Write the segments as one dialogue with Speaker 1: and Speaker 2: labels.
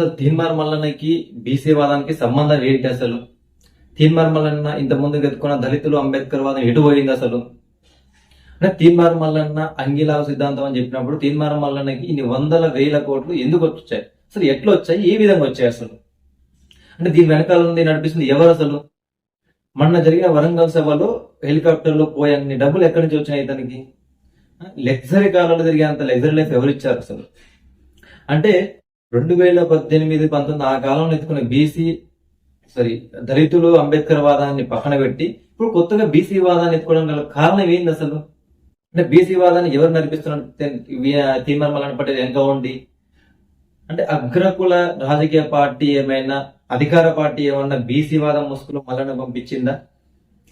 Speaker 1: అసలు తీన్మార్ మల్లన్నకి బీసీ వాదానికి సంబంధం ఏంటి అసలు? తీన్మార్ మల్లన్న ఇంత ముందు ఎత్తుకున్న దళితులు అంబేద్కర్ వాదం ఎటు పోయింది అసలు? అంటే తీన్మార్ మల్లన్న అంగిలావ సిద్ధాంతం అని చెప్పినప్పుడు తీన్మార్ మల్లన్నకి ఇన్ని వందల వేల కోట్లు ఎందుకు వచ్చాయి? అసలు ఎట్లా వచ్చాయి? ఏ విధంగా వచ్చాయి అసలు? అంటే దీని వెనకాల ఉంది నడిపిస్తుంది ఎవరు అసలు? మొన్న జరిగిన వరంగల్ సభలో హెలికాప్టర్లో పోయన్ని డబ్బులు ఎక్కడి నుంచి వచ్చినాయి ఇతనికి? లగ్జరీ కాలంలో అంత లగ్జరీ లైఫ్ ఎవరు ఇచ్చారు అసలు? అంటే రెండు వేల పద్దెనిమిది పంతొమ్మిది ఆ కాలంలో ఎత్తుకున్న బీసీ సారీ దళితులు అంబేద్కర్ వాదాన్ని పక్కన పెట్టి ఇప్పుడు కొత్తగా బీసీ వాదాన్ని ఎత్తుకోవడం గల కారణం ఏంది అసలు? అంటే బీసీ వాదాన్ని ఎవరు నడిపిస్తున్నారు? తీర్మానం మల్లన్న పటేల్ ఉండి. అంటే అగ్రకుల రాజకీయ పార్టీ ఏమైనా అధికార పార్టీ ఏమన్నా బీసీ వాదం ముసుగులు మళ్ళీ పంపించిందా?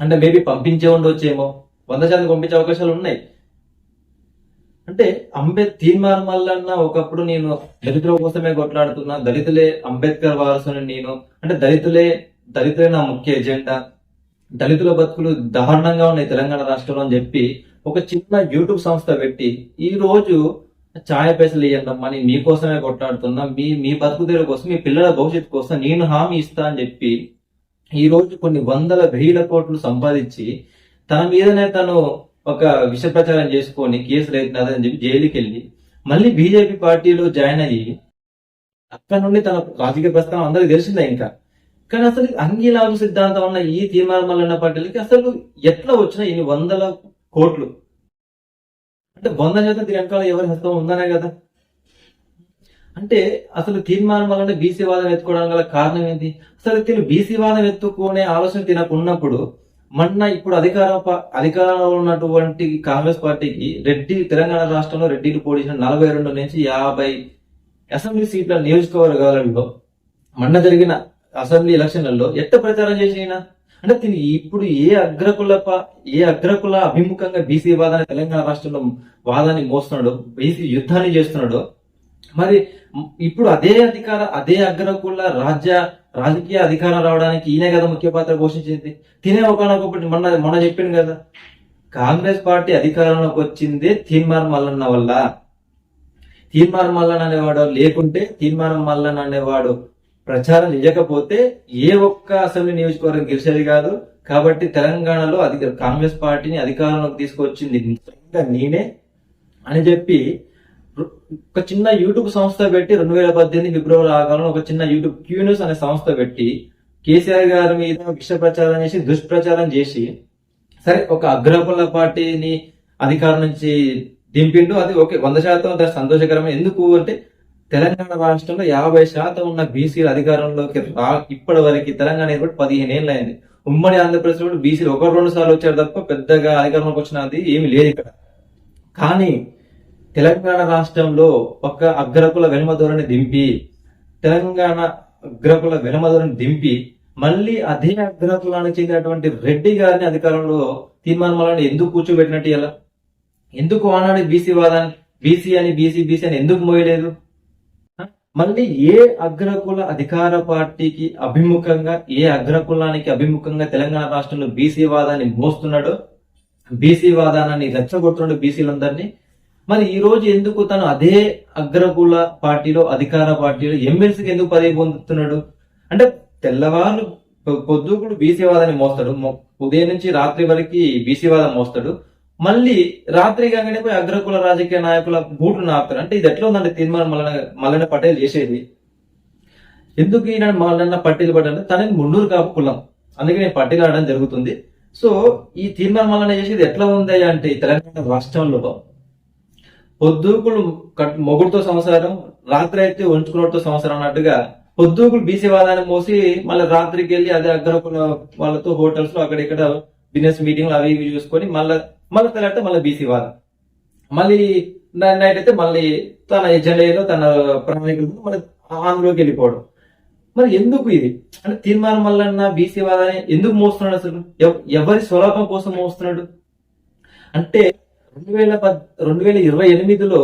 Speaker 1: అంటే మేబీ పంపించే ఉండొచ్చేమో. వంద శాతం పంపించే అవకాశాలు ఉన్నాయి. అంటే అంబేద్కర్ తీర్మానం మల్లన్న ఒకప్పుడు నేను దళితుల కోసమే కొట్లాడుతున్నా దళితులే అంబేద్కర్ వారసుని నేను అంటే దళితులే దళితులే నా ముఖ్య ఎజెండా. దళితుల బతుకులు దారుణంగా ఉన్నాయి తెలంగాణ రాష్ట్రంలో అని చెప్పి ఒక చిన్న యూట్యూబ్ సంస్థ పెట్టి ఈ రోజు ఛాయ పైసలు ఇవ్వండి మీకోసమే కొట్లాడుతున్నా మీ మీ బతుకుదేరు కోసం మీ పిల్లల భవిష్యత్తు కోసం నేను హామీ ఇస్తా అని చెప్పి ఈ రోజు కొన్ని వందల వేల కోట్లు సంపాదించి తన మీదనే తను ఒక విష ప్రచారం చేసుకొని కేసు అవుతున్నదని చెప్పి జైలుకి వెళ్ళి మళ్ళీ బీజేపీ పార్టీలో జాయిన్ అయ్యి అక్కడ నుండి తన రాజకీయ ప్రస్థానం అందరికి తెలిసిందే ఇంకా. కానీ అసలు అంగీలాభ సిద్ధాంతం ఉన్న ఈ తీర్మానం మల్లన్న పార్టీలకి అసలు ఎట్లా వచ్చిన ఇన్ని వందల కోట్లు? అంటే వంద శాతం దీని వెనకాల ఎవరి హస్తం ఉందనే కదా. అంటే అసలు తీర్మానం వలన బీసీ వాదం ఎత్తుకోవడం గల కారణం ఏంటి? అసలు తిను బీసీ వాదం ఎత్తుకునే ఆలోచన తినకున్నప్పుడు మొన్న ఇప్పుడు అధికార అధికారంలో ఉన్నటువంటి కాంగ్రెస్ పార్టీకి రెడ్డి తెలంగాణ రాష్ట్రంలో రెడ్డిలు పోటీ నలభై రెండు నుంచి యాభై అసెంబ్లీ సీట్ల నియోజకవర్గాలలో మొన్న జరిగిన అసెంబ్లీ ఎలక్షన్లలో ఎట్ట ప్రచారం చేసిన అంటే దీన్ని ఇప్పుడు ఏ అగ్రకుల ఏ అగ్రకుల అభిముఖంగా బీసీ వాదాన్ని తెలంగాణ రాష్ట్రంలో వాదాన్ని మోస్తున్నాడో బీసీ యుద్ధాన్ని చేస్తున్నాడో మరి ఇప్పుడు అదే అధికార అదే అగ్రకుల రాజ్య రాజకీయ అధికారం రావడానికి ఈయనే కదా ముఖ్య పాత్ర పోషించింది. తినే ఒకనొకటి మొన్న మొన్న చెప్పింది కదా. కాంగ్రెస్ పార్టీ అధికారంలోకి వచ్చిందే తీర్మానం మల్లన్న వల్ల. తీర్మానం మల్లన్ అనేవాడు లేకుంటే తీర్మానం మల్లన్ అనేవాడు ప్రచారం చేయకపోతే ఏ ఒక్క అసెంబ్లీ నియోజకవర్గం గెలిచేది కాదు. కాబట్టి తెలంగాణలో అధిక కాంగ్రెస్ పార్టీని అధికారంలోకి తీసుకొచ్చింది. నిజంగా నేనే అని చెప్పి ఒక చిన్న యూట్యూబ్ సంస్థ పెట్టి రెండు వేల పద్దెనిమిది ఫిబ్రవరి ఆ ఒక చిన్న యూట్యూబ్ క్యూన్యూస్ అనే సంస్థ పెట్టి కేసీఆర్ గారి మీద విష ప్రచారం చేసి దుష్ప్రచారం చేసి సరే ఒక అగ్రకుల పార్టీని అధికారం నుంచి దింపిండు. అది ఓకే వంద శాతం దాని ఎందుకు అంటే తెలంగాణ రాష్ట్రంలో యాభై శాతం ఉన్న బీసీలు అధికారంలోకి రా ఇప్పటి వరకు తెలంగాణ ఏర్పడి పదిహేను ఏళ్ళు అయింది ఉమ్మడి ఆంధ్రప్రదేశ్ కూడా బీసీలు ఒకటి రెండు సార్లు వచ్చారు తప్ప పెద్దగా అధికారంలోకి వచ్చినది ఏమీ లేదు ఇక్కడ. కానీ తెలంగాణ రాష్ట్రంలో ఒక అగ్రకుల వెనుమ ధోరణి దింపి తెలంగాణ అగ్రకుల వెనుమ ధోరణి దింపి మళ్ళీ అదే అగ్రకులానికి చెందినటువంటి రెడ్డి గారిని అధికారంలో తీర్మానం ఎందుకు కూర్చోబెట్టినట్టు ఇలా? ఎందుకు ఆనాడు బీసీ వాదాన్ని బీసీ అని బీసీ బీసీ అని ఎందుకు మోయలేదు? మళ్ళీ ఏ అగ్రకుల అధికార పార్టీకి అభిముఖంగా ఏ అగ్రకులానికి అభిముఖంగా తెలంగాణ రాష్ట్రంలో బీసీ వాదాన్ని మోస్తున్నాడో బీసీ వాదాన్ని రెచ్చగొడుతున్నాడు బీసీలందరినీ మరి ఈ రోజు ఎందుకు తను అదే అగ్రకుల పార్టీలో అధికార పార్టీలో ఎమ్మెల్సీకి ఎందుకు పదవి పొందుతున్నాడు? అంటే తెల్లవారు పొద్దుకుడు బీసీవాదాన్ని మోస్తాడు. ఉదయం నుంచి రాత్రి వరకు బీసీవాదం మోస్తాడు. మళ్ళీ రాత్రి కాగానే పోయి అగ్రకుల రాజకీయ నాయకుల బూట్లు నాపుతారు అంటే ఇది ఎట్లా ఉందంటే తీర్మానం మల్లన మల్లన్న పటేల్ చేసేది. ఎందుకు ఈయన మల్లన్న పట్టేలు పడ్డాడు తనని మున్నూరు కాపు కులం. అందుకే నేను పట్టేలు ఆడడం జరుగుతుంది. సో ఈ తీర్మానం మల్లన్న చేసేది ఎట్లా ఉంది అంటే తెలంగాణ రాష్ట్రంలో పొద్దుకులు మొగుడుతో సంవత్సరం రాత్రి అయితే ఉంచుకున్నట్టు సంవత్సరం అన్నట్టుగా పొద్దుకులు బీసీ వాదాన్ని మోసి మళ్ళీ రాత్రికి వెళ్ళి అదే అగ్రకుల వాళ్ళతో హోటల్స్లో అక్కడ ఇక్కడ బిజినెస్ మీటింగ్లు అవి ఇవి చూసుకొని మళ్ళీ మళ్ళీ తెలంటే మళ్ళీ బీసీ వాదం మళ్ళీ నైట్ అయితే మళ్ళీ తన ఎజెండాలో తన ప్రణాళికలు మళ్ళీ ఆంధ్రలోకి వెళ్ళిపోవడం. మరి ఎందుకు ఇది? అంటే తీర్మానం మల్లన్న బీసీ వాదాన్ని ఎందుకు మోస్తున్నాడు అసలు? ఎవరి స్వలాభం కోసం మోస్తున్నాడు? అంటే రెండు వేల పద్ రెండు వేల ఇరవై ఎనిమిదిలో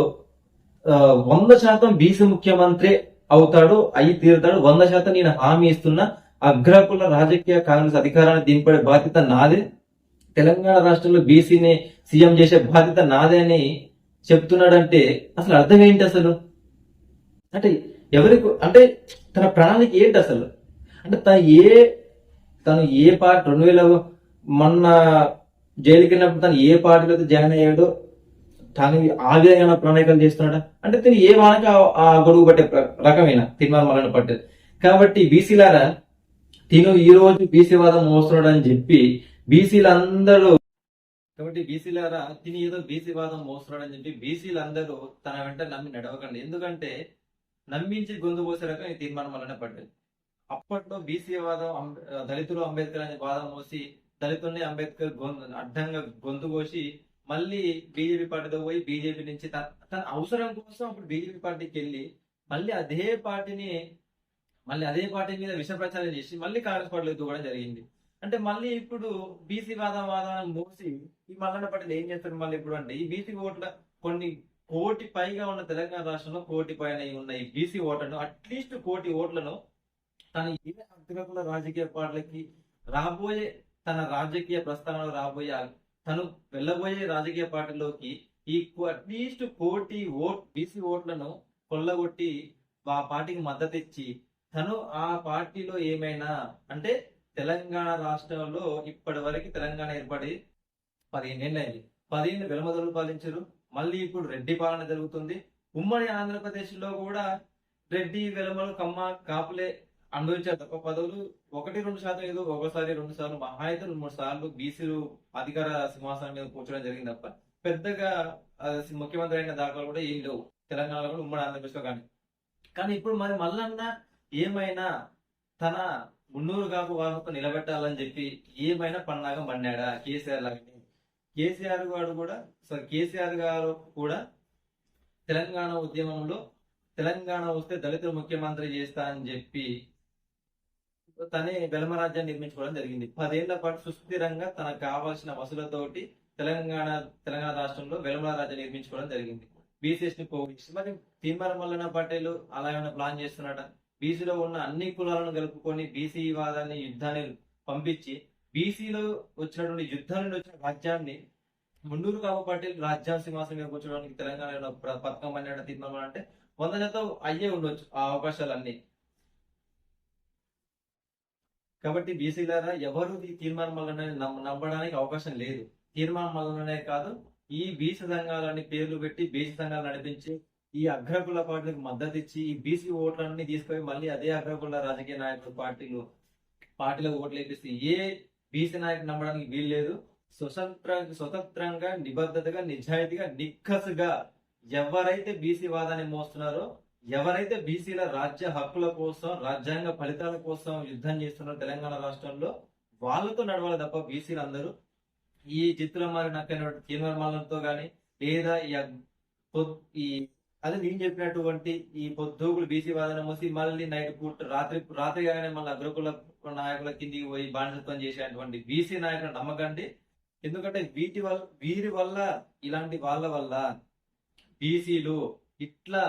Speaker 1: వంద శాతం బీసీ ముఖ్యమంత్రి అవుతాడు అయి తీరుతాడు. వంద శాతం నేను హామీ ఇస్తున్నా అగ్రకుల రాజకీయ కాంగ్రెస్ అధికారాన్ని దింపడే బాధ్యత నాదే. తెలంగాణ రాష్ట్రంలో బీసీని సీఎం చేసే బాధ్యత నాదే అని చెప్తున్నాడంటే అసలు అర్థం ఏంటి అసలు? అంటే ఎవరికి అంటే తన ప్రణాళిక ఏంటి అసలు? అంటే తను ఏ తను ఏ పార్టీ రెండు వేల మొన్న జైలుకి వెళ్ళినప్పుడు తను ఏ పార్టీలో అయితే జాయిన్ అయ్యాడో తను ఆ విధంగా ప్రణాళికలు చేస్తున్నాడా? అంటే తిని ఏ వానకి ఆ- గొడుగు పట్టే రకమైన తిరుమల పట్టేది. కాబట్టి బీసీలారా తిను ఈ రోజు బీసీ వాదం మోస్తున్నాడు అని చెప్పి బీసీలందరూ కాబట్టి బీసీలారా తిని ఏదో బీసీ వాదం మోస్తున్నాడు అని చెప్పి బీసీలందరూ తన వెంట నమ్మి నడవకండి. ఎందుకంటే నమ్మించి గొంతు పోసే రకం ఈ తీర్మానం వలన పడ్డది అప్పట్లో బీసీ వాదం దళితులు అంబేద్కర్ అనే వాదం మోసి దళితుల్ని అంబేద్కర్ అడ్డంగా గొంతు కోసి మళ్ళీ బీజేపీ పార్టీతో పోయి బీజేపీ నుంచి తన అవసరం కోసం అప్పుడు బీజేపీ పార్టీకి వెళ్ళి మళ్ళీ అదే పార్టీని మళ్ళీ అదే పార్టీ మీద విష ప్రచారం చేసి మళ్ళీ కాంగ్రెస్ పార్టీలో దూకడం జరిగింది. అంటే మళ్ళీ ఇప్పుడు బీసీ వాదం వాదం మూసి ఈ మల్లన్న పార్టీలు ఏం చేస్తారు మళ్ళీ ఇప్పుడు అంటే ఈ బీసీ ఓట్ల కొన్ని కోటి పైగా ఉన్న తెలంగాణ రాష్ట్రంలో కోటి పైన ఉన్న ఈ బీసీ ఓట్లను అట్లీస్ట్ కోటి ఓట్లను తన ఏ అగ్రకుల రాజకీయ పార్టీలకి రాబోయే తన రాజకీయ ప్రస్థానంలో రాబోయే తను వెళ్ళబోయే రాజకీయ పార్టీలోకి ఈ అట్లీస్ట్ కోటి ఓట్ బీసీ ఓట్లను కొల్లగొట్టి ఆ పార్టీకి మద్దతు ఇచ్చి తను ఆ పార్టీలో ఏమైనా అంటే తెలంగాణ రాష్ట్రంలో ఇప్పటి వరకు తెలంగాణ ఏర్పడి పదిహేనేళ్ళు అయింది. పదిహేను వెలమదలు పాలించారు. మళ్ళీ ఇప్పుడు రెడ్డి పాలన జరుగుతుంది. ఉమ్మడి ఆంధ్రప్రదేశ్లో కూడా రెడ్డి వెలమలు కమ్మ కాపులే అనుభవించారు. తప్ప పదవులు ఒకటి రెండు శాతం ఏదో ఒకసారి రెండు సార్లు మహా అయితే రెండు మూడు సార్లు బీసీలు అధికార సింహాసనం మీద కూర్చోవడం జరిగింది తప్ప పెద్దగా ముఖ్యమంత్రి అయిన దాఖలు కూడా ఏం లేవు. తెలంగాణలో కూడా ఉమ్మడి ఆంధ్రప్రదేశ్లో కానీ. కానీ ఇప్పుడు మరి మల్లన్న ఏమైనా తన మున్నూరు కాపు వాహనతో నిలబెట్టాలని చెప్పి ఏమైనా పన్నాగా పన్నాడా కేసీఆర్ లాగానే కేసీఆర్ గారు కూడా సారీ కేసీఆర్ గారు కూడా తెలంగాణ ఉద్యమంలో తెలంగాణ వస్తే దళితులు ముఖ్యమంత్రి చేస్తా అని చెప్పి తనే వెలమ రాజ్యాన్ని నిర్మించుకోవడం జరిగింది. పదేళ్ళ పాటు సుస్థిరంగా తనకు కావాల్సిన వసూలతోటి తెలంగాణ తెలంగాణ రాష్ట్రంలో వెలమల రాజ్యం నిర్మించుకోవడం జరిగింది. బీసీఎస్ని పోగించి మరి తీర్మానం మల్లన్న పటేలు అలా ఏమైనా ప్లాన్ చేస్తున్నట బీసీలో ఉన్న అన్ని కులాలను కలుపుకొని బీసీ వాదాన్ని యుద్ధాన్ని పంపించి బీసీలో వచ్చినటువంటి యుద్ధం నుండి వచ్చిన రాజ్యాన్ని ముండూరు కాపు పటేల్ రాజ్యాంగ సింహాసనం మీద కూర్చోడానికి తెలంగాణలో పథకం అనే తీర్మానం అంటే వంద శాతం అయ్యే ఉండొచ్చు ఆ అవకాశాలన్నీ. కాబట్టి బీసీలారా ఎవరు ఈ తీర్మానం వల్లనే నమ్మ- నమ్మడానికి అవకాశం లేదు. తీర్మానం వల్లనే కాదు ఈ బీసీ సంఘాలని పేర్లు పెట్టి బీసీ సంఘాలు నడిపించి ఈ అగ్రకుల పార్టీలకు మద్దతు ఇచ్చి ఈ బీసీ ఓట్లన్నీ తీసుకొని మళ్ళీ అదే అగ్రకుల రాజకీయ నాయకులు పార్టీలు పార్టీలకు ఓట్లు వేపిస్తే ఏ బీసీ నాయకుడు నమ్మడానికి వీలు లేదు. స్వతంత్ర స్వతంత్రంగా నిబద్ధతగా నిజాయితీగా నిక్కసుగా ఎవరైతే బీసీ వాదాన్ని మోస్తున్నారో ఎవరైతే బీసీల రాజ్య హక్కుల కోసం రాజ్యాంగ ఫలితాల కోసం యుద్ధం చేస్తున్నారో తెలంగాణ రాష్ట్రంలో వాళ్ళతో నడవాలి తప్ప బీసీలు అందరూ ఈ చిత్రమారి మరి తీర్మానాలతో గాని లేదా ఈ ఈ అదే నేను చెప్పినటువంటి ఈ పొద్దుగులు బీసీ వాదన మోసి మళ్ళీ నైట్ పూట రాత్రి రాత్రి కాగానే మళ్ళీ అగ్రకుల నాయకుల కిందికి పోయి బానిసత్వం చేసేటువంటి బీసీ నాయకులు నమ్మకండి. ఎందుకంటే వీటి వల్ల వీరి వల్ల ఇలాంటి వాళ్ళ వల్ల బీసీలు ఇట్లా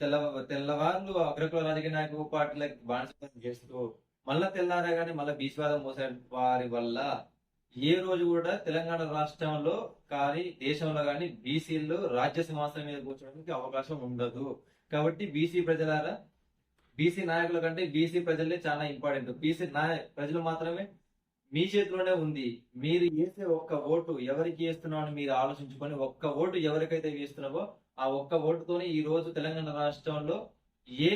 Speaker 1: తెల్ల తెల్లవార్లు అగ్రకుల రాజకీయ నాయకుల పార్టీలకు బానిసత్వం చేస్తూ మళ్ళా తెల్లారగానే మళ్ళీ బీసీవాదం మోసే వారి వల్ల ఏ రోజు కూడా తెలంగాణ రాష్ట్రంలో కానీ దేశంలో కానీ బీసీలు రాజ్య సింహాసనం మీద కూర్చోడానికి అవకాశం ఉండదు. కాబట్టి బీసీ ప్రజలారా బీసీ నాయకుల కంటే బీసీ ప్రజలే చాలా ఇంపార్టెంట్. బీసీ నాయ ప్రజలు మాత్రమే మీ చేతిలోనే ఉంది. మీరు వేసే ఒక్క ఓటు ఎవరికి వేస్తున్నామని అని మీరు ఆలోచించుకొని ఒక్క ఓటు ఎవరికైతే వేస్తున్నావో ఆ ఒక్క ఓటుతోనే ఈ రోజు తెలంగాణ రాష్ట్రంలో ఏ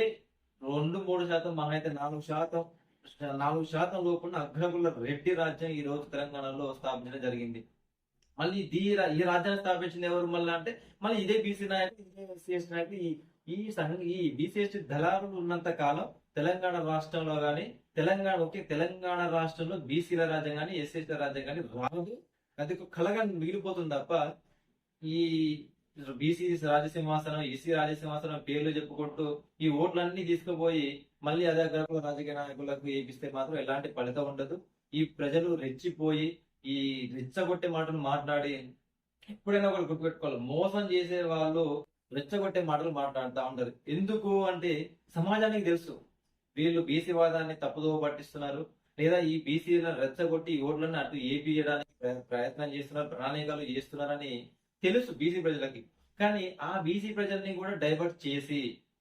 Speaker 1: రెండు మూడు శాతం మహైతే నాలుగు శాతం నాలుగు శాతం లోపున్న అగ్రకుల రెడ్డి రాజ్యం ఈ రోజు తెలంగాణలో స్థాపించడం జరిగింది. మళ్ళీ దీ ఈ రాజ్యాన్ని స్థాపించింది ఎవరు మళ్ళీ అంటే మళ్ళీ ఇదే బీసీ నాయకులు ఇదే ఎస్సీ నాయకులు ఈ ఈ సంఘ ఈ బీసీ దళారులు ఉన్నంత కాలం తెలంగాణ రాష్ట్రంలో కానీ తెలంగాణ ఒకే తెలంగాణ రాష్ట్రంలో బీసీల రాజ్యం కానీ ఎస్సీ రాజ్యం కానీ రాదు. అది ఒక కలగా మిగిలిపోతుంది తప్ప ఈ బీసీ రాజసింహాసనం ఈసీ రాజసింహాసనం పేర్లు చెప్పుకుంటూ ఈ ఓట్లన్నీ తీసుకుపోయి మళ్ళీ అదే అగ్రకుల రాజకీయ నాయకులకు ఏపిస్తే మాత్రం ఎలాంటి ఫలితం ఉండదు. ఈ ప్రజలు రెచ్చిపోయి ఈ రెచ్చగొట్టే మాటలు మాట్లాడి ఎప్పుడైనా ఒకరు గుర్తుపెట్టుకోవాలి. మోసం చేసే వాళ్ళు రెచ్చగొట్టే మాటలు మాట్లాడుతూ ఉంటారు ఎందుకు అంటే సమాజానికి తెలుసు. వీళ్ళు బీసీ వాదాన్ని తప్పుదో పట్టిస్తున్నారు. లేదా ఈ బీసీలను రెచ్చగొట్టి ఈ ఓట్లను అటు ఏపీయడానికి ప్రయత్నం చేస్తున్నారు ప్రణాళికలు చేస్తున్నారని తెలుసు బీసీ ప్రజలకి. కానీ ఆ బీసీ ప్రజల్ని కూడా డైవర్ట్ చేసి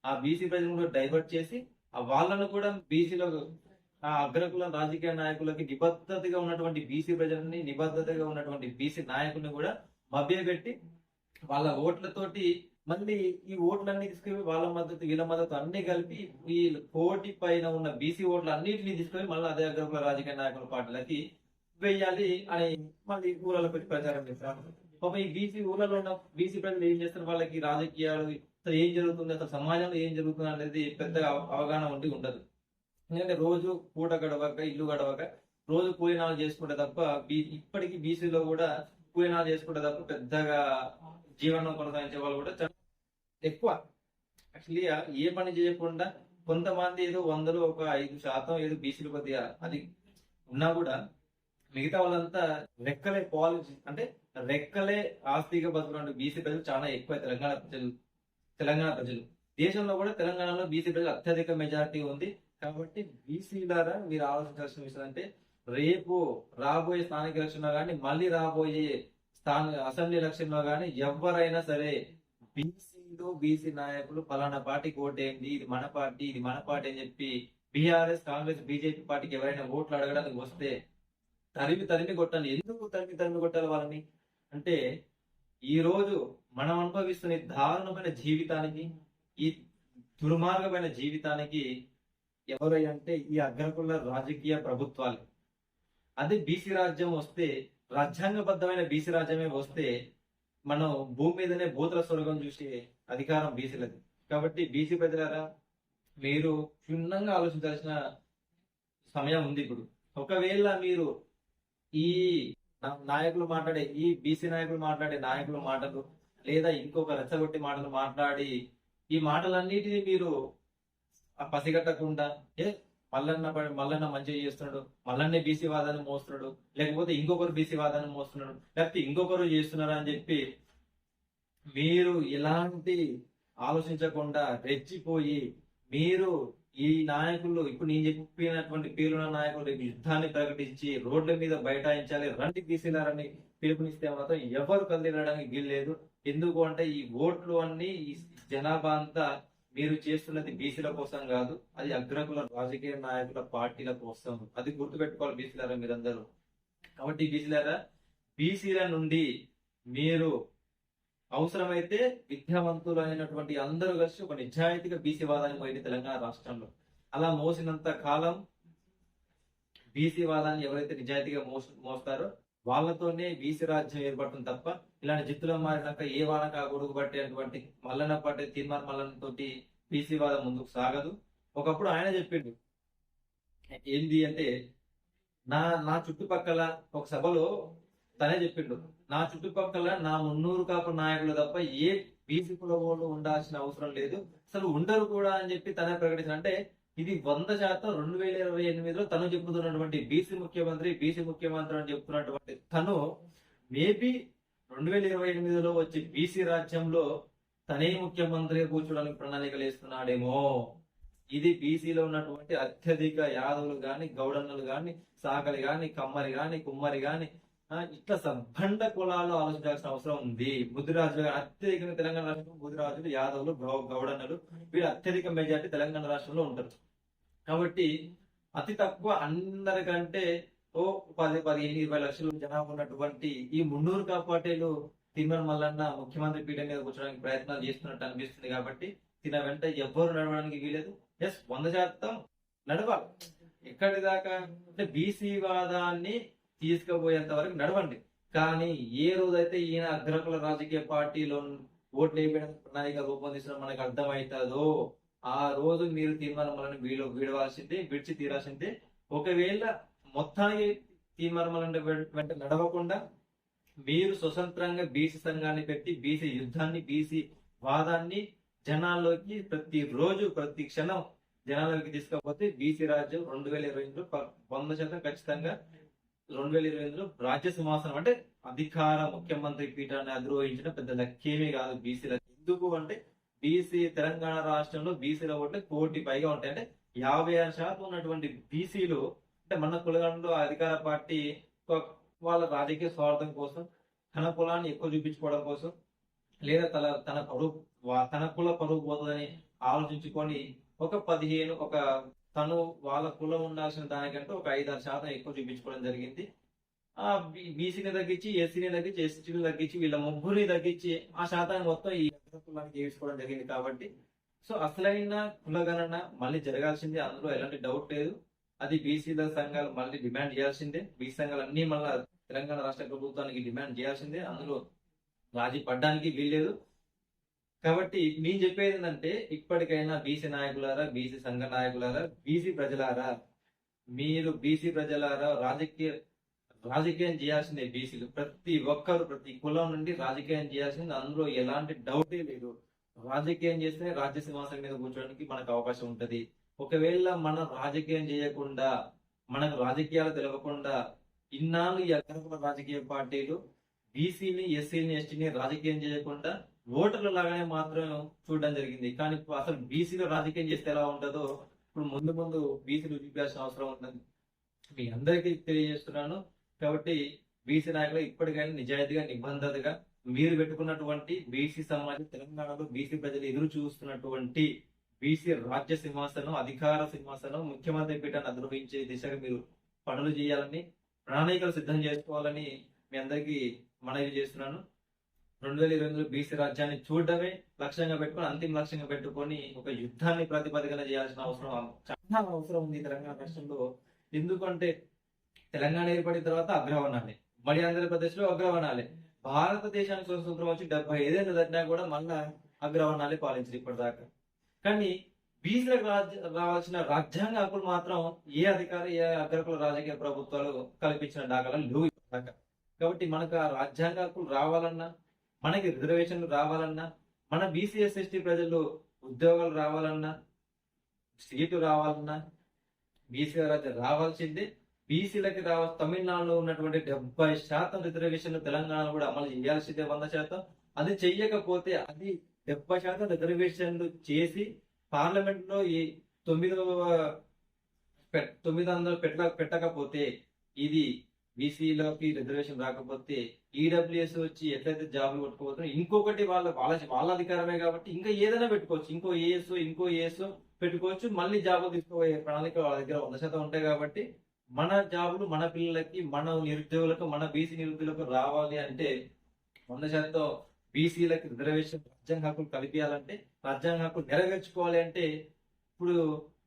Speaker 1: ఆ బీసీ ప్రజలను కూడా డైవర్ట్ చేసి ఆ వాళ్ళను కూడా బీసీలో ఆ అగ్రకుల రాజకీయ నాయకులకి నిబద్ధతగా ఉన్నటువంటి బీసీ ప్రజలని నిబద్ధతగా ఉన్నటువంటి బీసీ నాయకుల్ని కూడా మభ్యపెట్టి వాళ్ళ ఓట్లతోటి మళ్ళీ ఈ ఓట్లన్నీ తీసుకుని వాళ్ళ మద్దతు వీళ్ళ మద్దతు అన్ని కలిపి ఈ కోటి పైన ఉన్న బీసీ ఓట్లు అన్నింటినీ తీసుకొని మళ్ళీ అదే అగ్రకుల రాజకీయ నాయకుల పార్టీలకి వెయ్యాలి అని మళ్ళీ ఊళ్ళలో పెట్టి ప్రచారం చేస్తారు. పాపం ఈ బీసీ ఊళ్ళలో ఉన్న బీసీ ప్రజలు ఏం చేస్తారు? వాళ్ళకి రాజకీయాలు అసలు ఏం జరుగుతుంది? అసలు సమాజంలో ఏం జరుగుతుంది అనేది పెద్ద అవగాహన ఉండి ఉండదు. ఎందుకంటే రోజు పూట గడవక ఇల్లు గడవక రోజు కూలినాలు చేసుకుంటే తప్ప బీ- ఇప్పటికీ బీసీలో కూడా కూలినాలు చేసుకుంటే తప్ప పెద్దగా జీవనం కొనసాగించే వాళ్ళు కూడా చాలా ఎక్కువ. యాక్చువల్లీ ఏ పని చేయకుండా కొంతమంది ఏదో వందలు ఒక ఐదు శాతం ఏదో బీసీలు కొద్దిగా అది ఉన్నా కూడా మిగతా వాళ్ళంతా లెక్కలే పాలసీ అంటే రెక్కలే ఆస్తిగా బతుకున్న బీసీ ప్రజలు చాలా ఎక్కువ తెలంగాణ ప్రజలు తెలంగాణ ప్రజలు. దేశంలో కూడా తెలంగాణలో బీసీ ప్రజలు అత్యధిక మెజారిటీ ఉంది. కాబట్టి బీసీలారా మీరు ఆలోచించాల్సిన విషయం అంటే రేపు రాబోయే స్థానిక ఎలక్షన్లో కానీ మళ్ళీ రాబోయే స్థాన అసెంబ్లీ ఎలక్షన్లో కానీ ఎవరైనా సరే బీసీలు బీసీ నాయకులు పలానా పార్టీకి ఓటేయండి ఇది మన పార్టీ ఇది మన పార్టీ అని చెప్పి బీఆర్ఎస్ కాంగ్రెస్ బీజేపీ పార్టీకి ఎవరైనా ఓట్లు అడగడానికి వస్తే తరిమి తరిమి కొట్టాలి ఎందుకు తరిమి తరిమి కొట్టాలి వాళ్ళని? అంటే ఈరోజు మనం అనుభవిస్తున్న ఈ దారుణమైన జీవితానికి ఈ దుర్మార్గమైన జీవితానికి ఎవరై అంటే ఈ అగ్రకుల రాజకీయ ప్రభుత్వాలు. అదే బీసీ రాజ్యం వస్తే రాజ్యాంగబద్ధమైన బీసీ రాజ్యమే వస్తే మనం భూమి మీదనే భూతల స్వర్గం చూసే అధికారం బీసీలది. కాబట్టి బీసీ ప్రజలారా మీరు క్షుణ్ణంగా ఆలోచించాల్సిన సమయం ఉంది ఇప్పుడు. ఒకవేళ మీరు ఈ నాయకులు మాట్లాడే ఈ బీసీ నాయకులు మాట్లాడే నాయకుల మాటలు లేదా ఇంకొక రెచ్చగొట్టి మాటలు మాట్లాడి ఈ మాటలన్నిటిని మీరు పసిగట్టకుండా ఏ మల్లన్న మల్లన్న మంచిగా చేస్తున్నాడు మల్లన్నే బీసీ వాదాన్ని మోస్తున్నాడు లేకపోతే ఇంకొకరు బీసీ వాదాన్ని మోస్తున్నాడు లేకపోతే ఇంకొకరు చేస్తున్నారు అని చెప్పి మీరు ఎలాంటి ఆలోచించకుండా రెచ్చిపోయి మీరు ఈ నాయకులు ఇప్పుడు నేను చెప్పినటువంటి పేరున్న నాయకులు యుద్ధాన్ని ప్రకటించి రోడ్ల మీద బైఠాయించాలి రండి బీసీలారని పిలుపునిస్తే మాత్రం ఎవరు కదిలడానికి వీల్లేదు. ఎందుకు అంటే ఈ ఓట్లు అన్ని ఈ జనాభా అంతా మీరు చేస్తున్నది బీసీల కోసం కాదు అది అగ్రకుల రాజకీయ నాయకుల పార్టీల కోసం. అది గుర్తుపెట్టుకోవాలి బీసీలారా మీరందరూ. కాబట్టి బీసీలారా బీసీల నుండి మీరు అవసరమైతే విద్యావంతులు అయినటువంటి అందరూ కలిసి ఒక నిజాయితీగా బీసీ వాదాన్ని పోయింది తెలంగాణ రాష్ట్రంలో. అలా మోసినంత కాలం బీసీ వాదాన్ని ఎవరైతే నిజాయితీగా మోస మోస్తారో వాళ్ళతోనే బీసీ రాజ్యం ఏర్పడుతుంది తప్ప ఇలాంటి జిత్తులో మారినాక ఏ వానక గొడుగు పట్టేటువంటి మల్లన పట్టే తీర్మార్ మల్లన తోటి బీసీ వాదం ముందుకు సాగదు. ఒకప్పుడు ఆయన చెప్పిండు ఏంది అంటే నా నా చుట్టుపక్కల ఒక సభలో తనే చెప్పిండు నా చుట్టుపక్కల నా మున్నూరు కాపు నాయకులు తప్ప ఏ బీసీ కులవాళ్ళు ఉండాల్సిన అవసరం లేదు. అసలు ఉండరు కూడా అని చెప్పి తనే ప్రకటించిన అంటే ఇది వంద శాతం రెండు వేల ఇరవై ఎనిమిదిలో తను చెబుతున్నటువంటి బీసీ ముఖ్యమంత్రి బీసీ ముఖ్యమంత్రి అని చెప్తున్నటువంటి తను మేబీ రెండు వేల ఇరవై ఎనిమిదిలో వచ్చి బీసీ రాజ్యంలో తనే ముఖ్యమంత్రి కూర్చోడానికి ప్రణాళికలు వేస్తున్నాడేమో. ఇది బీసీలో ఉన్నటువంటి అత్యధిక యాదవులు గాని గౌడన్నలు గాని సాకలి గాని కమ్మరి గాని కుమ్మరి గాని ఇట్లా సంబంధ కులాలు ఆలోచించాల్సిన అవసరం ఉంది. ముదిరాజులు అత్యధికంగా తెలంగాణ రాష్ట్రంలో ముదిరాజులు యాదవులు గౌ- గౌడన్నలు వీళ్ళు అత్యధిక మెజార్టీ తెలంగాణ రాష్ట్రంలో ఉంటారు. కాబట్టి అతి తక్కువ అందరికంటే ఓ పది పదిహేను ఇరవై లక్షలు జనాభా ఉన్నటువంటి ఈ మున్నూరు కాపాటేలు తిమ్మల మల్లన్న ముఖ్యమంత్రి పీఠం మీద కూర్చోడానికి ప్రయత్నాలు చేస్తున్నట్టు అనిపిస్తుంది కాబట్టి తిన వెంట ఎవ్వరు నడవడానికి వీలేదు ఎస్ వంద శాతం నడవాలి. ఎక్కడి దాకా? అంటే బీసీ వాదాన్ని తీసుకుపోయేంత వరకు నడవండి. కానీ ఏ రోజైతే ఈయన అగ్రకుల రాజకీయ పార్టీలో ఓట్లు వేయడానికి ప్రణాళిక రూపొందించడం మనకు అర్థమవుతుందో ఆ రోజు మీరు తీర్మానం వీడు వీడవలసిందే విడిచి తీరాల్సిందే. ఒకవేళ మొత్తానికి తీర్మానం వెంట నడవకుండా మీరు స్వతంత్రంగా బీసీ సంఘాన్ని పెట్టి బీసీ యుద్ధాన్ని బీసీ వాదాన్ని జనాల్లోకి ప్రతి రోజు ప్రతి క్షణం జనాల్లోకి తీసుకపోతే బీసీ రాజ్యం రెండు వేల ఇరవై రెండు వంద శాతం ఖచ్చితంగా రెండు వేల ఇరవై ఎనిమిదిలో రాజ్య సింహాసనం అంటే అధికార ముఖ్యమంత్రి పీఠాన్ని అధిరోహించడం పెద్ద లక్ష్యమే కాదు బీసీలకు ఎందుకు అంటే బీసీ తెలంగాణ రాష్ట్రంలో బీసీల ఓట్లు కోటి పైగా ఉంటాయి. అంటే యాభై ఆరు శాతం ఉన్నటువంటి బీసీలు అంటే మన కులగంలో అధికార పార్టీ వాళ్ళ రాజకీయ స్వార్థం కోసం తన కులాన్ని ఎక్కువ చూపించుకోవడం కోసం లేదా తన తన పరువు తన కుల పరువు పోతుందని ఆలోచించుకొని ఒక పదిహేను ఒక తను వాళ్ళ కులం ఉండాల్సిన దానికంటే ఒక ఐదారు శాతం ఎక్కువ చూపించుకోవడం జరిగింది. ఆ బీసీని తగ్గించి ఎస్సీని తగ్గించి ఎస్టీని తగ్గించి వీళ్ళ ముగ్గురిని తగ్గించి ఆ శాతాన్ని మొత్తం ఈ కులానికి చేయించుకోవడం జరిగింది కాబట్టి. సో అసలైన కులగణన మళ్ళీ జరగాల్సిందే. అందులో ఎలాంటి డౌట్ లేదు. అది బీసీల సంఘాలు మళ్ళీ డిమాండ్ చేయాల్సిందే. బీసీ సంఘాలు అన్ని మళ్ళీ తెలంగాణ రాష్ట్ర ప్రభుత్వానికి డిమాండ్ చేయాల్సిందే. అందులో రాజీ పడ్డానికి వీల్లేదు. కాబట్టి నేను చెప్పేది ఏంటంటే ఇప్పటికైనా బీసీ నాయకులారా బీసీ సంఘ నాయకులారా బీసీ ప్రజలారా మీరు బీసీ ప్రజలారా రాజకీయ రాజకీయం చేయాల్సిందే బీసీలు ప్రతి ఒక్కరు ప్రతి కులం నుండి రాజకీయం చేయాల్సింది. అందులో ఎలాంటి డౌటే లేదు. రాజకీయం చేస్తే రాజ్య సింహాసనం మీద కూర్చోడానికి మనకు అవకాశం ఉంటది. ఒకవేళ మనం రాజకీయం చేయకుండా మనకు రాజకీయాలు తెలవకుండా ఇన్నాళ్ళు ఈ రాజకీయ పార్టీలు బీసీని ఎస్సీని ఎస్టీని రాజకీయం చేయకుండా ఓటర్లు లాగానే మాత్రం చూడడం జరిగింది. కానీ ఇప్పుడు అసలు బీసీలో రాజకీయం చేస్తే ఎలా ఉంటుందో ఇప్పుడు ముందు ముందు బీసీలు చూపించాల్సిన అవసరం ఉంటుంది. మీ అందరికీ తెలియజేస్తున్నాను. కాబట్టి బీసీ నాయకులు ఇప్పటికైనా నిజాయితీగా నిబంధతగా మీరు పెట్టుకున్నటువంటి బీసీ సమాజం తెలంగాణలో బీసీ ప్రజలు ఎదురు చూస్తున్నటువంటి బీసీ రాజ్య సింహాసనం అధికార సింహాసనం ముఖ్యమంత్రి పీఠాన్ని అధిరోహించే దిశగా మీరు పనులు చేయాలని ప్రణాళికలు సిద్ధం చేసుకోవాలని మీ అందరికీ మనవి చేస్తున్నాను. రెండు వేల ఇరవై ఎనిమిదిలో బీసీ రాజ్యాన్ని చూడడమే లక్ష్యంగా పెట్టుకొని అంతిమ లక్ష్యంగా పెట్టుకొని ఒక యుద్ధాన్ని ప్రతిపాదన చేయాల్సిన అవసరం చాలా అవసరం ఉంది తెలంగాణ రాష్ట్రంలో. ఎందుకంటే తెలంగాణ ఏర్పడిన తర్వాత అగ్రవనాలి మరి ఆంధ్రప్రదేశ్లో అగ్రవనాలి భారతదేశానికి స్వతంత్రం వచ్చి డెబ్బై ఐదేళ్ళు దాటినా కూడా మళ్ళా అగ్రవర్ణాలే పాలించారు ఇప్పటిదాకా. కానీ బీసీలకు రాజ్య రావాల్సిన రాజ్యాంగ హక్కులు మాత్రం ఏ అధికారి ఏ అగ్రకుల రాజకీయ ప్రభుత్వాలు కల్పించిన దాఖలాలు లేవు కాబట్టి మనకు ఆ రాజ్యాంగ హక్కులు రావాలన్నా మనకి రిజర్వేషన్లు రావాలన్నా మన బీసీఎస్ ఎస్టీ ప్రజలు ఉద్యోగాలు రావాలన్నా సీటు రావాలన్నా బీసీ రావాల్సిందే. బీసీలకి రావ తమిళనాడులో ఉన్నటువంటి డెబ్బై శాతం రిజర్వేషన్లు తెలంగాణలో కూడా అమలు చేయాల్సిందే వంద శాతం. అది చెయ్యకపోతే అది డెబ్బై శాతం రిజర్వేషన్లు చేసి పార్లమెంట్లో ఈ తొమ్మిదవ పె- తొమ్మిది వందలు పెట్ట పెట్టకపోతే ఇది బీసీలోకి రిజర్వేషన్ రాకపోతే ఈడబ్ల్యూఎస్ వచ్చి ఎట్లయితే జాబులు కొట్టుకోబోతున్నారు ఇంకొకటి వాళ్ళ వాళ్ళ వాళ్ళ అధికారమే కాబట్టి ఇంకా ఏదైనా పెట్టుకోవచ్చు. ఇంకో ఏఎస్ ఇంకో ఏఎస్ పెట్టుకోవచ్చు. మళ్ళీ జాబులు తీసుకోబోయే ప్రణాళిక వాళ్ళ దగ్గర వంద శాతం ఉంటాయి కాబట్టి మన జాబులు మన పిల్లలకి మన నిరుద్యోగులకు మన బీసీ నిరుద్యోగులకు రావాలి అంటే వంద శాతం బీసీలకు రిజర్వేషన్ రాజ్యాంగ హక్కులు కల్పించాలంటే రాజ్యాంగ హక్కులు నెరవేర్చుకోవాలి అంటే ఇప్పుడు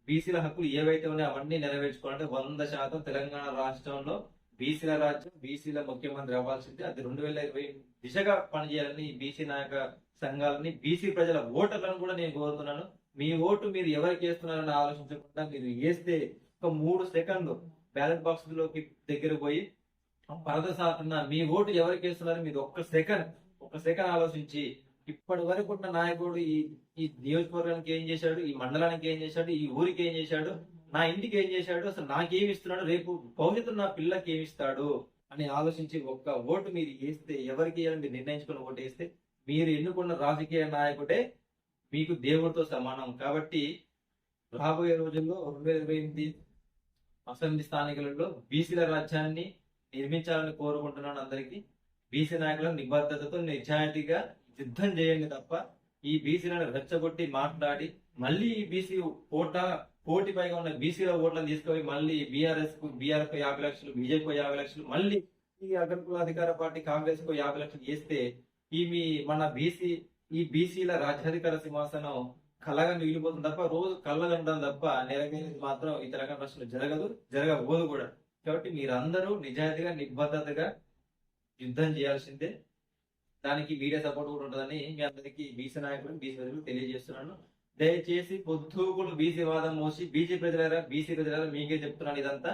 Speaker 1: బీసీల హక్కులు ఏవైతే ఉన్నాయో అవన్నీ నెరవేర్చుకోవాలంటే వంద శాతం తెలంగాణ రాష్ట్రంలో బీసీల రాజ్యం బీసీల ముఖ్యమంత్రి అవ్వాల్సిందే. అది రెండు వేల ఇరవై దిశగా పనిచేయాలని బీసీ నాయక సంఘాలని బీసీ ప్రజల ఓటర్లను కూడా నేను కోరుతున్నాను. మీ ఓటు మీరు ఎవరికి వేస్తున్నారని ఆలోచించకుండా మీరు వేస్తే ఒక మూడు సెకండ్లు బ్యాలెట్ బాక్స్లోకి దగ్గర పోయి పరద సాటున మీ ఓటు ఎవరికి వేస్తున్నారని మీరు ఒక్క సెకండ్ ఒక్క సెకండ్ ఆలోచించి ఇప్పటి వరకు ఉన్న నాయకుడు ఈ ఈ నియోజకవర్గానికి ఏం చేశాడు ఈ మండలానికి ఏం చేశాడు ఈ ఊరికి ఏం చేశాడు నా ఇంటికి ఏం చేశాడు? అసలు నాకేమి ఇస్తున్నాడు? రేపు భవిష్యత్తు నా పిల్లకి ఏమిస్తాడు అని ఆలోచించి ఒక్క ఓటు మీరు వేస్తే ఎవరికి మీరు నిర్ణయించుకుని ఓటు వేస్తే మీరు ఎన్నుకున్న రాజకీయ నాయకుడే మీకు దేవుడితో సమానం. కాబట్టి రాబోయే రోజుల్లో రెండు వేల ఇరవై ఎనిమిది అసెంబ్లీ స్థానికులలో బీసీల రాజ్యాన్ని నిర్మించాలని కోరుకుంటున్నాను అందరికీ. బీసీ నాయకుల నిబద్ధతతో నిజాయితీగా యుద్ధం చేయండి తప్ప ఈ బీసీలను రెచ్చగొట్టి మాట్లాడి మళ్ళీ ఈ బీసీ ఓటా కోటి పైగా ఉన్న బీసీల ఓట్లను తీసుకుపోయి మళ్ళీ బీఆర్ఎస్కు బీఆర్ఎస్కు యాభై లక్షలు బీజేపీ యాభై లక్షలు మళ్ళీ ఈ అగ్రకుల అధికార పార్టీ కాంగ్రెస్కు యాభై లక్షలు చేస్తే ఈ మీ మన బీసీ ఈ బీసీల రాజ్యాధికార సింహాసనం కళ్ళగా మిగిలిపోతుంది తప్ప రోజు కళ్ళగంటం తప్ప నెరవేరేది మాత్రం ఈ తెలంగాణ రాష్ట్రంలో జరగదు జరగబోదు కూడా. కాబట్టి మీరందరూ నిజాయితీగా నిబద్ధతగా యుద్ధం చేయాల్సిందే. దానికి మీడియా సపోర్ట్ కూడా ఉంటుందని మీ అందరికీ బీసీ నాయకులు బీసీ ప్రజలు తెలియజేస్తున్నాను. దయచేసి పొద్దుకులు బీసీ వాదం మోసి బీసీ ప్రజలారా బీసీ ప్రజలారా మీకే చెప్తున్నాను ఇదంతా.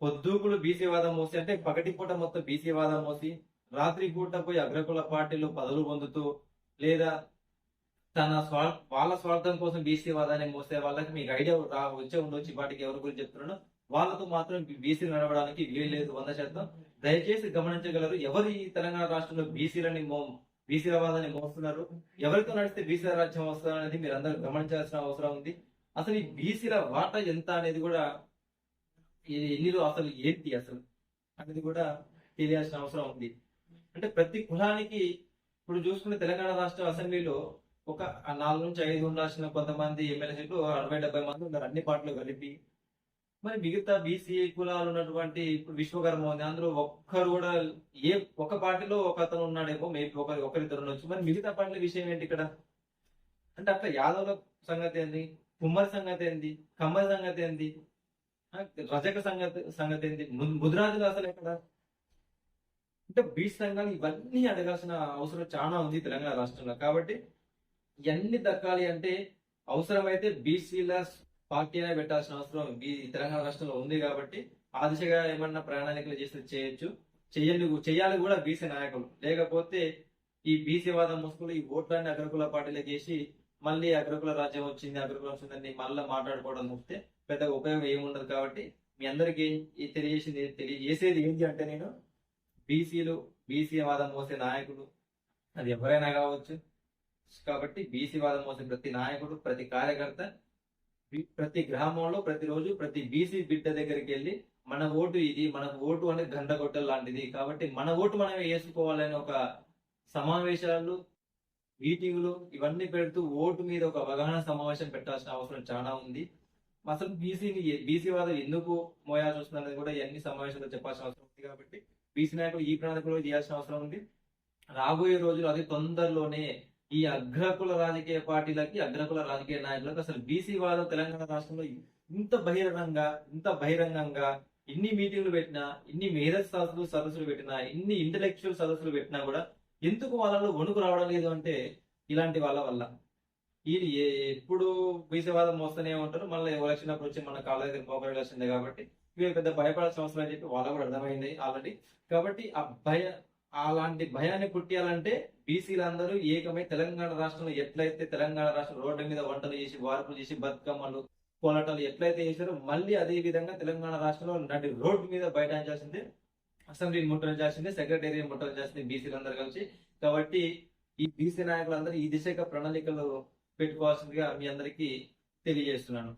Speaker 1: పొద్దుకులు బీసీ వాదం మోసి అంటే పగటి పూట మొత్తం బీసీ వాదం మోసి రాత్రి పూట పోయి అగ్రకుల పార్టీలు పదవులు పొందుతూ లేదా తన స్వార్ వాళ్ళ స్వార్థం కోసం బీసీ వాదాన్ని మోసే వాళ్ళకి మీకు ఐడియా వచ్చే ఉండొచ్చు వాటికి ఎవరి గురించి చెప్తున్నాను వాళ్ళతో మాత్రం బీసీ నడవడానికి వీలు లేదు వంద శాతం. దయచేసి గమనించగలరు ఎవరు ఈ తెలంగాణ రాష్ట్రంలో బీసీలని బీసీల వాదాన్ని మోస్తున్నారు ఎవరితో నడిస్తే బీసీల రాజ్యం వస్తుంది అనేది మీరు అందరూ గమనించాల్సిన అవసరం ఉంది. అసలు ఈ బీసీల వాట ఎంత అనేది కూడా ఇది ఎన్నిలో అసలు ఏంటి అసలు అనేది కూడా తెలియాల్సిన అవసరం ఉంది. అంటే ప్రతి కులానికి ఇప్పుడు చూసుకుంటే తెలంగాణ రాష్ట్ర అసెంబ్లీలో ఒక నాలుగు నుంచి ఐదు ఉండాల్సిన కొంతమంది ఎమ్మెల్యే సీట్లు అరవై డెబ్బై మంది ఉన్నారు. అన్ని పార్టీలు కలిపి మరి మిగతా బీసీ కులాలు ఉన్నటువంటి ఇప్పుడు విశ్వకర్మ ఉంది. అందులో ఒక్కరు కూడా ఏ ఒక పార్టీలో ఒక అతను ఉన్నాడేమో మేబీ ఒకరి ఒకరిద్దరు ఉండొచ్చు. మరి మిగతా పార్టీల విషయం ఏంటి ఇక్కడ? అంటే అట్లా యాదవుల సంగతి ఏంది? కుమ్మరి సంగతి ఏంది? కమ్మరి సంగతి ఏంది? రజక సంగతి సంగతి ఏంది? ము- అసలు ఎక్కడ? అంటే బీచ్ సంఘాలు ఇవన్నీ అడగాల్సిన అవసరం చాలా ఉంది తెలంగాణ రాష్ట్రంలో. కాబట్టి ఇవన్నీ దక్కాలి అంటే అవసరమైతే బీసీల పార్టీ అయినా పెట్టాల్సిన అవసరం ఈ తెలంగాణ రాష్ట్రంలో ఉంది కాబట్టి ఆ దిశగా ఏమన్నా ప్రణాళికలు చేస్తే చేయొచ్చు. చెయ్యాలి చెయ్యాలి కూడా బీసీ నాయకులు. లేకపోతే ఈ బీసీ వాదం ముసుగులు ఈ ఓట్లన్నీ అగ్రకుల పార్టీలకు చేసి మళ్ళీ అగ్రకుల రాజ్యం వచ్చింది అగ్రకులం వచ్చిందని మళ్ళీ మాట్లాడుకోవడం చూస్తే పెద్దగా ఉపయోగం ఏముండదు కాబట్టి మీ అందరికీ ఈ తెలియజేసింది తెలియజేసేది ఏంటి అంటే నేను బీసీలు బీసీ వాదం మోసే నాయకుడు అది ఎవరైనా కావచ్చు. కాబట్టి బీసీ వాదం మోసే ప్రతి నాయకుడు ప్రతి కార్యకర్త ప్రతి గ్రామంలో ప్రతిరోజు ప్రతి బీసీ బిడ్డ దగ్గరికి వెళ్ళి మన ఓటు ఇది మన ఓటు అనేది గండగొట్ట లాంటిది. కాబట్టి మన ఓటు మనం వేసుకోవాలని ఒక సమావేశాలు మీటింగులు ఇవన్నీ పెడుతూ ఓటు మీద ఒక అవగాహన సమావేశం పెట్టాల్సిన అవసరం చాలా ఉంది. అసలు బీసీని బీసీ వాదం ఎందుకు మోయాల్సి వస్తుంది అనేది కూడా ఇవన్నీ సమావేశాలు చెప్పాల్సిన అవసరం ఉంది కాబట్టి బీసీ నాయకులు ఈ ప్రణాళికలో చేయాల్సిన అవసరం ఉంది. రాబోయే రోజులు అతి తొందరలోనే ఈ అగ్రకుల రాజకీయ పార్టీలకి అగ్రకుల రాజకీయ నాయకులకు అసలు బీసీ వాదం తెలంగాణ రాష్ట్రంలో ఇంత బహిరంగంగా ఇంత బహిరంగంగా ఇన్ని మీటింగ్లు పెట్టినా ఇన్ని మేధస్ సదస్సులు సదస్సులు పెట్టినా ఇన్ని ఇంటలెక్చువల్ సదస్సులు పెట్టినా కూడా ఎందుకు వాళ్ళలో వణుకు రావడం లేదు అంటే ఇలాంటి వాళ్ళ వల్ల. వీళ్ళు ఎప్పుడు బీసీవాదం వస్తూనే ఉంటారు. మళ్ళీ ఎలక్షన్ అప్పుడు వచ్చి మన కాళ్ళ దగ్గర పోకరేయాల్సిందే కాబట్టి ఇవి పెద్ద భయపడాల్సిన అవసరం అని చెప్పి వాళ్ళ కూడా అర్థమైంది ఆల్రెడీ కాబట్టి ఆ భయ అలాంటి భయాన్ని పుట్టియాలంటే బీసీలందరూ ఏకమై తెలంగాణ రాష్ట్రంలో ఎట్లయితే తెలంగాణ రాష్ట్రం రోడ్డు మీద వంటలు చేసి వార్పులు చేసి బతుకమ్మలు కోలాటాలు ఎట్లయితే చేశారో మళ్ళీ అదే విధంగా తెలంగాణ రాష్ట్రంలో నటి రోడ్డు మీద బయటించాల్సిందే చేసిందే సెక్రటరీ సెక్రటేరియట్ చేసింది బీసీలందరూ కలిసి. కాబట్టి ఈ బీసీ నాయకులందరూ ఈ దిశగా ప్రణాళికలు పెట్టుకోవాల్సిందిగా మీ అందరికీ తెలియజేస్తున్నాను.